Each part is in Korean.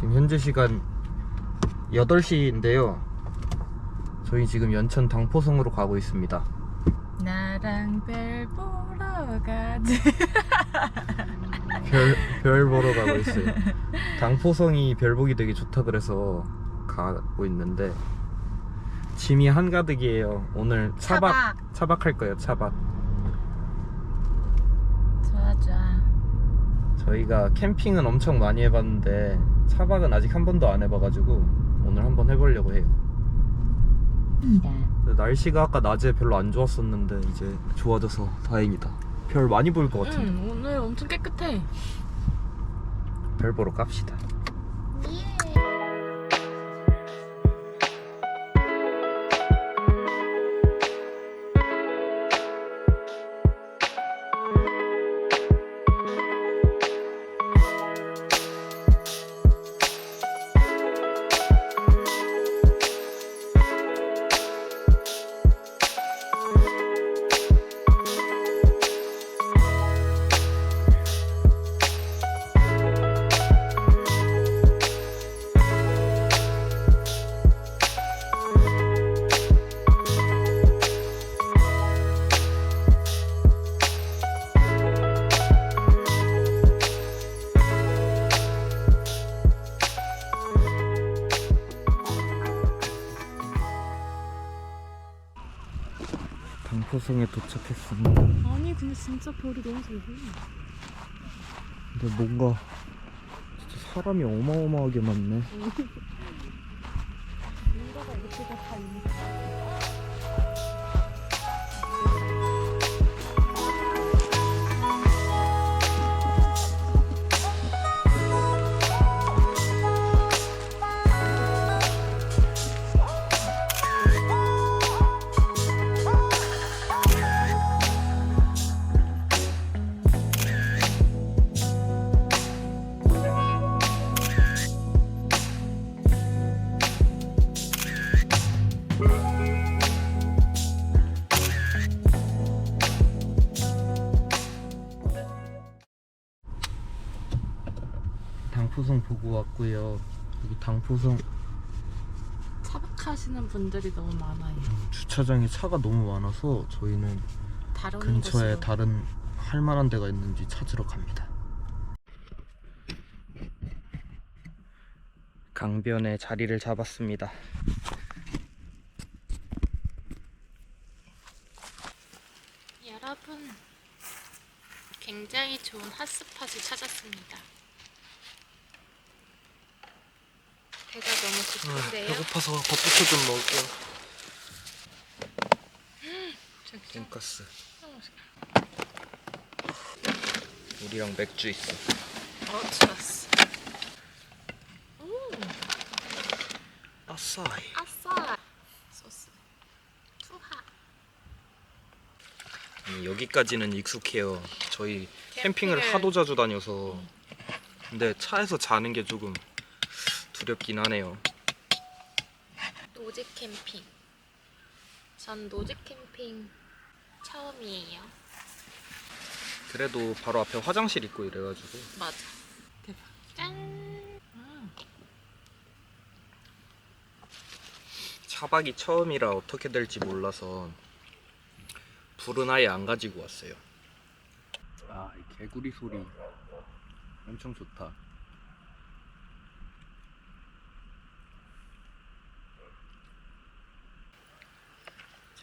지금 현재 시간 8시인데요. 저희 지금 연천 당포성으로 가고 있습니다. 나랑 별 보러 가지. 별, 별 보러 가고 있어요. 당포성이 별 보기 되게 좋다 그래서 가고 있는데 짐이 한가득이에요. 오늘 차박, 차박. 차박 할 거예요, 차박. 좋아 좋아. 저희가 캠핑은 엄청 많이 해봤는데 차박은 아직 한 번도 안 해봐가지고 오늘 한번 해보려고 해요. 날씨가 아까 낮에 별로 안 좋았었는데 이제 좋아져서 다행이다. 별 많이 보일 것 같은데 응 오늘 엄청 깨끗해. 별 보러 갑시다. 당포성에 도착했습니다. 아니 근데 진짜 별이 너무 잘 보여. 근데 뭔가 진짜 사람이 어마어마하게 많네. 뭔가가 이렇게가 다 있는. 당포성 보고 왔고요. 여기 당포성 차박하시는 분들이 너무 많아요. 주차장에 차가 너무 많아서 저희는 다른 근처에 곳으로. 다른 할 만한 데가 있는지 찾으러 갑니다. 강변에 자리를 잡았습니다. 여러분 굉장히 좋은 핫스팟을 찾았습니다. 배가 너무 고픈데요. 배고파서 겉부터 좀 먹을게요. 진짜 돈가스. 너무 맛있겠다. 우리랑 맥주 있어. 어 좋았어. 음 아싸이. 아싸 소스 투하. 음, 여기까지는 익숙해요. 저희 캠핑을 캠핑을- 하도 자주 다녀서. 근데 차에서 자는 게 조금 두렵긴 하네요. 노지 캠핑. 전 노지 캠핑 처음이에요. 그래도 바로 앞에 화장실 있고 이래가지고 맞아. 대박. 짠. 음. 차박이 처음이라 어떻게 될지 몰라서 불은 아예 안 가지고 왔어요. 아, 이 개구리 소리 엄청 좋다.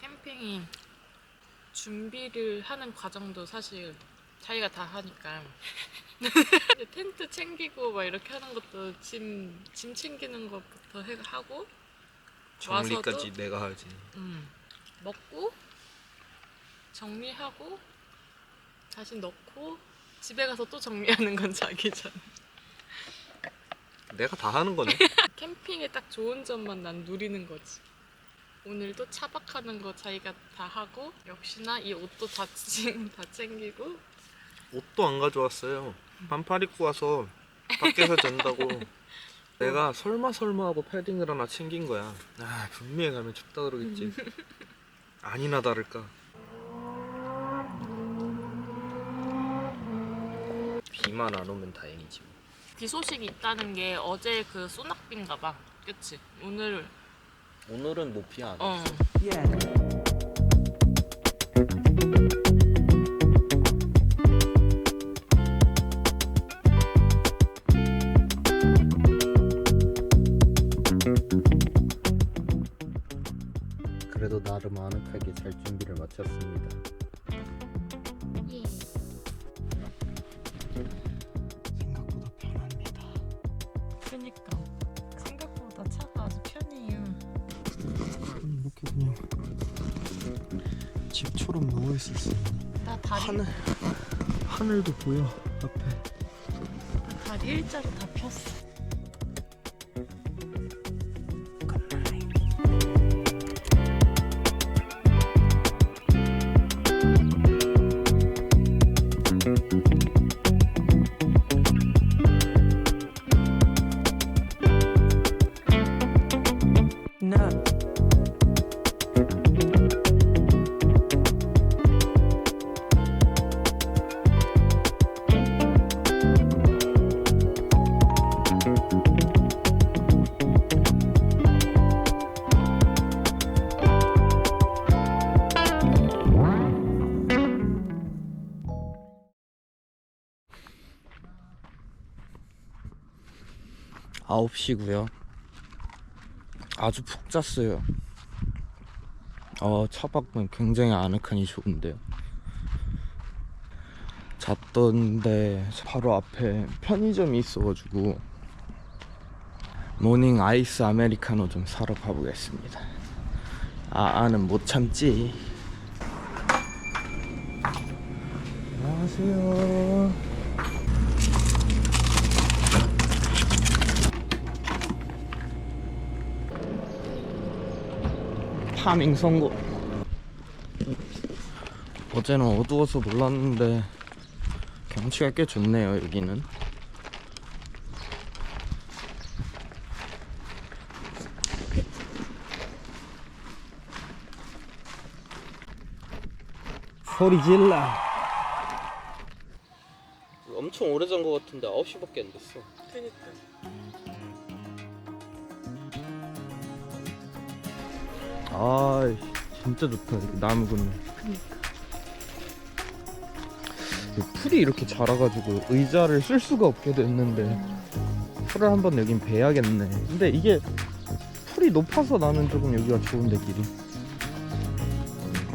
캠핑이 준비를 하는 과정도 사실 자기가 다 하니까 텐트 챙기고 막 이렇게 하는 것도 짐, 짐 챙기는 것부터 해, 하고 정리까지 와서도- 내가 하지. 음, 먹고 정리하고 다시 넣고 집에 가서 또 정리하는 건 자기 전 내가 다 하는 거네. 캠핑에 딱 좋은 점만 난 누리는 거지. 오늘도 차박하는 거 자기가 다 하고 역시나 이 옷도 다, 챙- 다 챙기고 옷도 안 가져왔어요. 반팔 입고 와서 밖에서 잔다고. 내가 설마 설마 하고 패딩을 하나 챙긴 거야. 아 분명히 가면 춥다 그러겠지. 아니나 다를까. 비만 안 오면 다행이지. 뭐. 비 소식이 있다는 게 어제 그 소낙비인가 봐. 그치? 오늘 오늘은 높이 안 어. 그래도 나름 아늑하게 잘 준비를 마쳤습니다. 생 처럼 누워 있었어. 나 다리 하늘 하늘도 보여 앞에. 다리 일자로 다 폈어. 아홉 시고요. 아주 푹 잤어요. 어, 차박은 굉장히 아늑하니 좋은데요. 잤던데 바로 앞에 편의점이 있어가지고 모닝 아이스 아메리카노 좀 사러 가보겠습니다. 아, 아는 못 참지. 안녕하세요. 파밍 성공. 어제는 어두워서 몰랐는데 경치가 꽤 좋네요 여기는. 소리 질러. 엄청 오래 잔것 같은데 9시밖에 안 됐어. 그니까. 아 진짜 좋다 이렇게 나무 건너 이 풀이 이렇게 자라가지고 의자를 쓸 수가 없게 됐는데 풀을 한번 여긴 베야겠네. 근데 이게 풀이 높아서 나는 조금 여기가 좋은데 길이.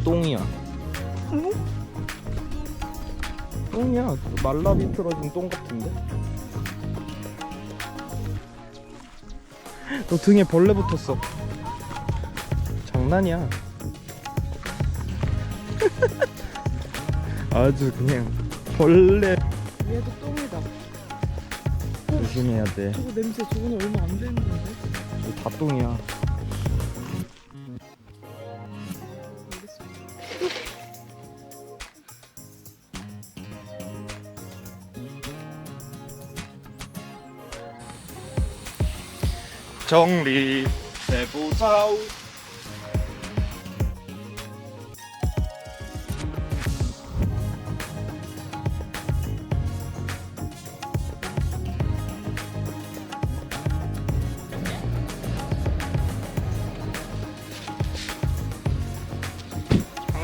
똥이야. 똥이야. 말라 비틀어진 똥 같은데? 너 등에 벌레 붙었어 장난이야. 아주 그냥 벌레 얘도 똥이다. 조심해야 돼. 저거 냄새 저거는 얼마 안 되는 건데. 이거 다 똥이야. 정리 해보자.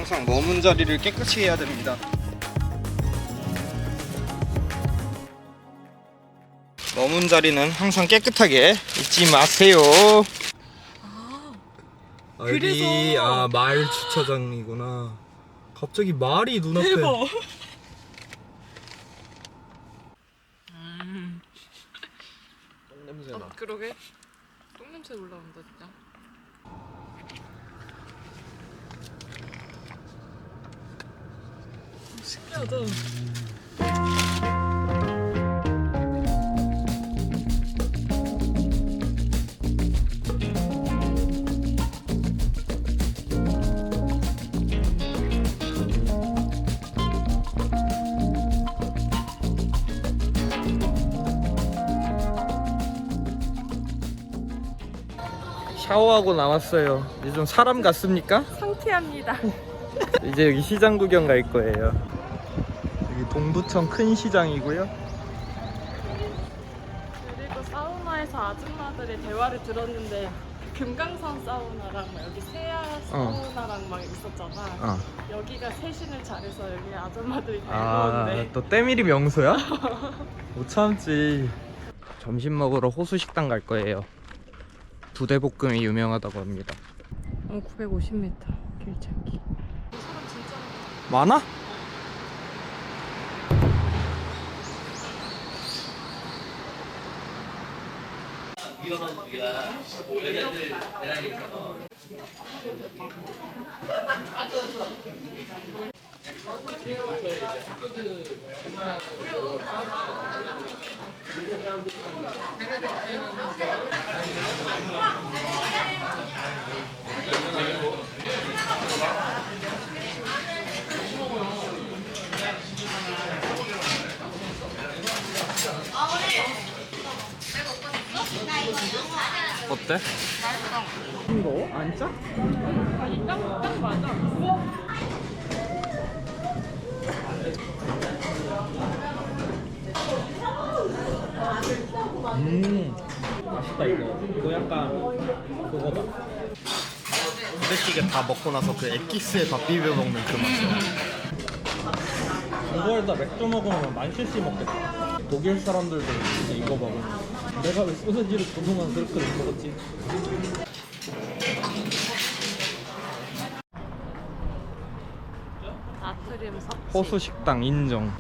항상 머문 자리를 깨끗이 해야 됩니다. 머문 자리는 항상 깨끗하게 잊지 마세요. 그래서- 아 말 주차장이구나. 갑자기 말이 눈앞에. 음. 똥 냄새 어, 나. 그러게. 똥 냄새 올라온다 진짜. 신기하다. 샤워하고 나왔어요. 이제 좀 사람 같습니까? 상쾌합니다. 이제 여기 시장 구경 갈 거예요. 동두천 큰 시장이고요. 거기서 아줌마들의 대화를 들었는데 금강산 사우나랑 막 여기 세아 사우나랑 막 있었잖아. 어. 여기가 세신을 잘해서 여기 아줌마들이 다 아, 이러는데 또 때밀이 명소야? 못 참지. 점심 먹으러 호수 식당 갈 거예요. 부대볶음이 유명하다고 합니다. 어, 950m 길 찾기. 많아? 위험한 우리가 여자들 대란이처럼 아, 오늘 어때? 이거 안 짜? 아니 딱, 딱 맞아. 음 맛있다 이거 이거 약간 그거다 부대찌개 다 먹고 나서 그 엑기스에 밥 비벼 먹는 그 맛이야. 이거에다 맥주 먹으면 만실씨 먹겠다 독일 사람들도 진짜 이거 먹어 내가 왜 소세지를 그동안 그렇게 못 먹었지 아트리움 섭취. 호수 식당 인정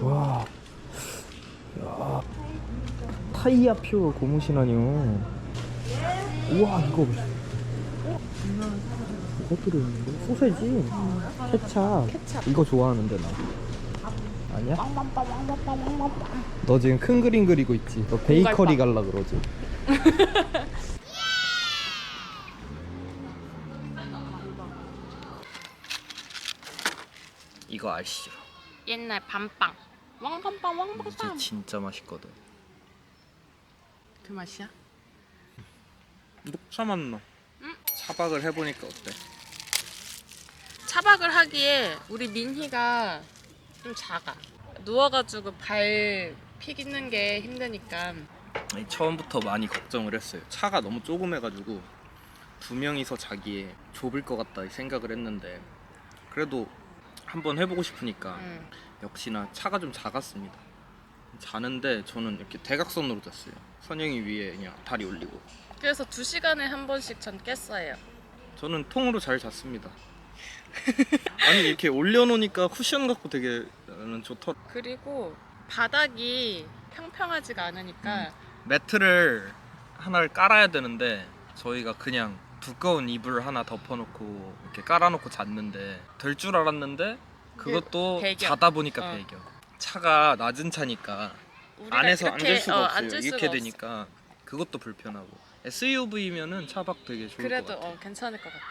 와 야. 타이야표 고무신아니요 우와 이거 이거 들어있는데? 소세지 케찹 이거 좋아하는데 나 아니야? 너 지금 큰 그림 그리고 있지 너 베이커리 갈라 그러지 이거 아시죠? 옛날 밤빵. 왕밤빵 이게 왕밤빵. 진짜 맛있거든 그 맛이야? 녹차 맛나 응? 차박을 해보니까 어때? 차박을 하기에 우리 민희가 좀 작아. 누워가지고 발 피기는 게 힘드니까. 아니, 처음부터 많이 걱정을 했어요. 차가 너무 조그매가지고 두 명이서 자기에 좁을 것 같다 생각을 했는데 그래도 한번 해보고 싶으니까 응. 역시나 차가 좀 작았습니다. 자는데 저는 이렇게 대각선으로 잤어요. 선영이 위에 그냥 다리 올리고 그래서 두 시간에 한 번씩 전 깼어요. 저는 통으로 잘 잤습니다. 아니 이렇게 올려놓으니까 쿠션 같고 되게 나 는 좋더. 그리고 바닥이 평평하지가 않으니까 매트를 하나를 깔아야 되는데 저희가 그냥 두꺼운 이불 하나 덮어놓고 이렇게 깔아놓고 잤는데 될 줄 알았는데 그것도 배경. 자다 보니까 어. 배경 차가 낮은 차니까 우리가 안에서 앉을 수가 어, 없어요 앉을 이렇게 없어. 되니까 그것도 불편하고 SUV면은 차박 되게 좋을 그래도 것 같아 어, 괜찮을 것 같아.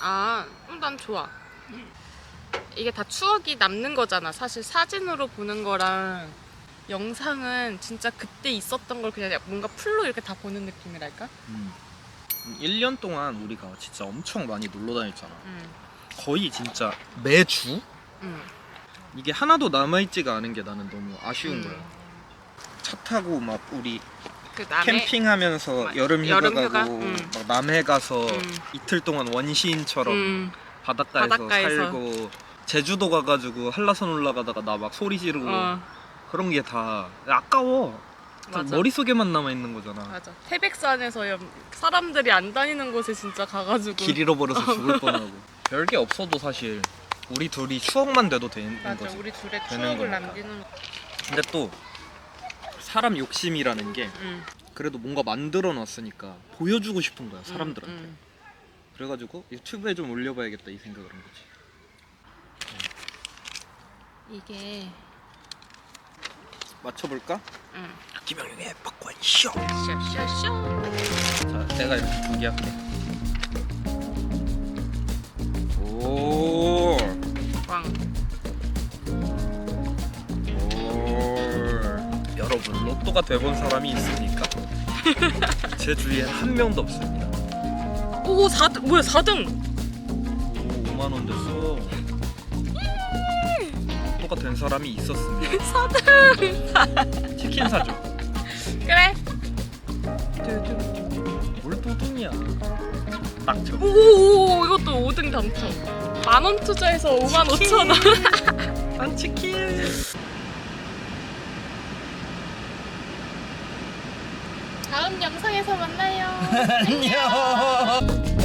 아, 음, 난 좋아. 이게 다 추억이 남는 거잖아. 사실 사진으로 보는 거랑 영상은 진짜 그때 있었던 걸 그냥 뭔가 풀로 이렇게 다 보는 느낌이랄까? 음. 1년 동안 우리가 진짜 엄청 많이 놀러 다녔잖아 응, 거의 진짜 매주 응. 이게 하나도 남아있지가 않은 게 나는 너무 아쉬운 음. 거야 차 타고 막 우리 그 남의 캠핑하면서 막 여름 휴가 여름 가고 휴가? 음. 막 남해 가서 음. 이틀 동안 원시인처럼 음, 바닷가에서, 바닷가에서. 살고 제주도 가가지고 한라산 올라가다가 나 막 소리 지르고 어, 그런 게 다 아까워 다 맞아. 머릿속에만 남아 있는 거잖아 맞아. 태백산에서 여- 사람들이 안 다니는 곳에 진짜 가가지고 길 잃어버려서 죽을 뻔하고 별게 없어도 사실 우리 둘이 추억만 돼도 되는 맞아. 거지 우리 둘의 되는 추억을 거니까. 남기는. 근데 또 사람 욕심이라는 게 응, 그래도 뭔가 만들어 놨으니까 보여주고 싶은 거야 사람들한테 응, 응. 그래가지고 유튜브에 좀 올려봐야겠다 이 생각을 한 거지 이게 맞춰볼까? 응. 김영영의 팝콘 쇼! 쇼쇼쇼. 자 내가 이렇게 두개 할게 오, 왕. 오. 여러분 로또가 돼본 사람이 있습니까? 제 주위에 한 명도 없습니다 오 4등 뭐야 4등 오 5만 원 됐어 된 사람이 있었습니다. 사등. 치킨 사줘. 그래. 뭘 도둑이야? 딱 저. 오 이것도 5등 당첨. 만 원 투자해서 5만 5천 원. 난 치킨. 다음 영상에서 만나요. 안녕.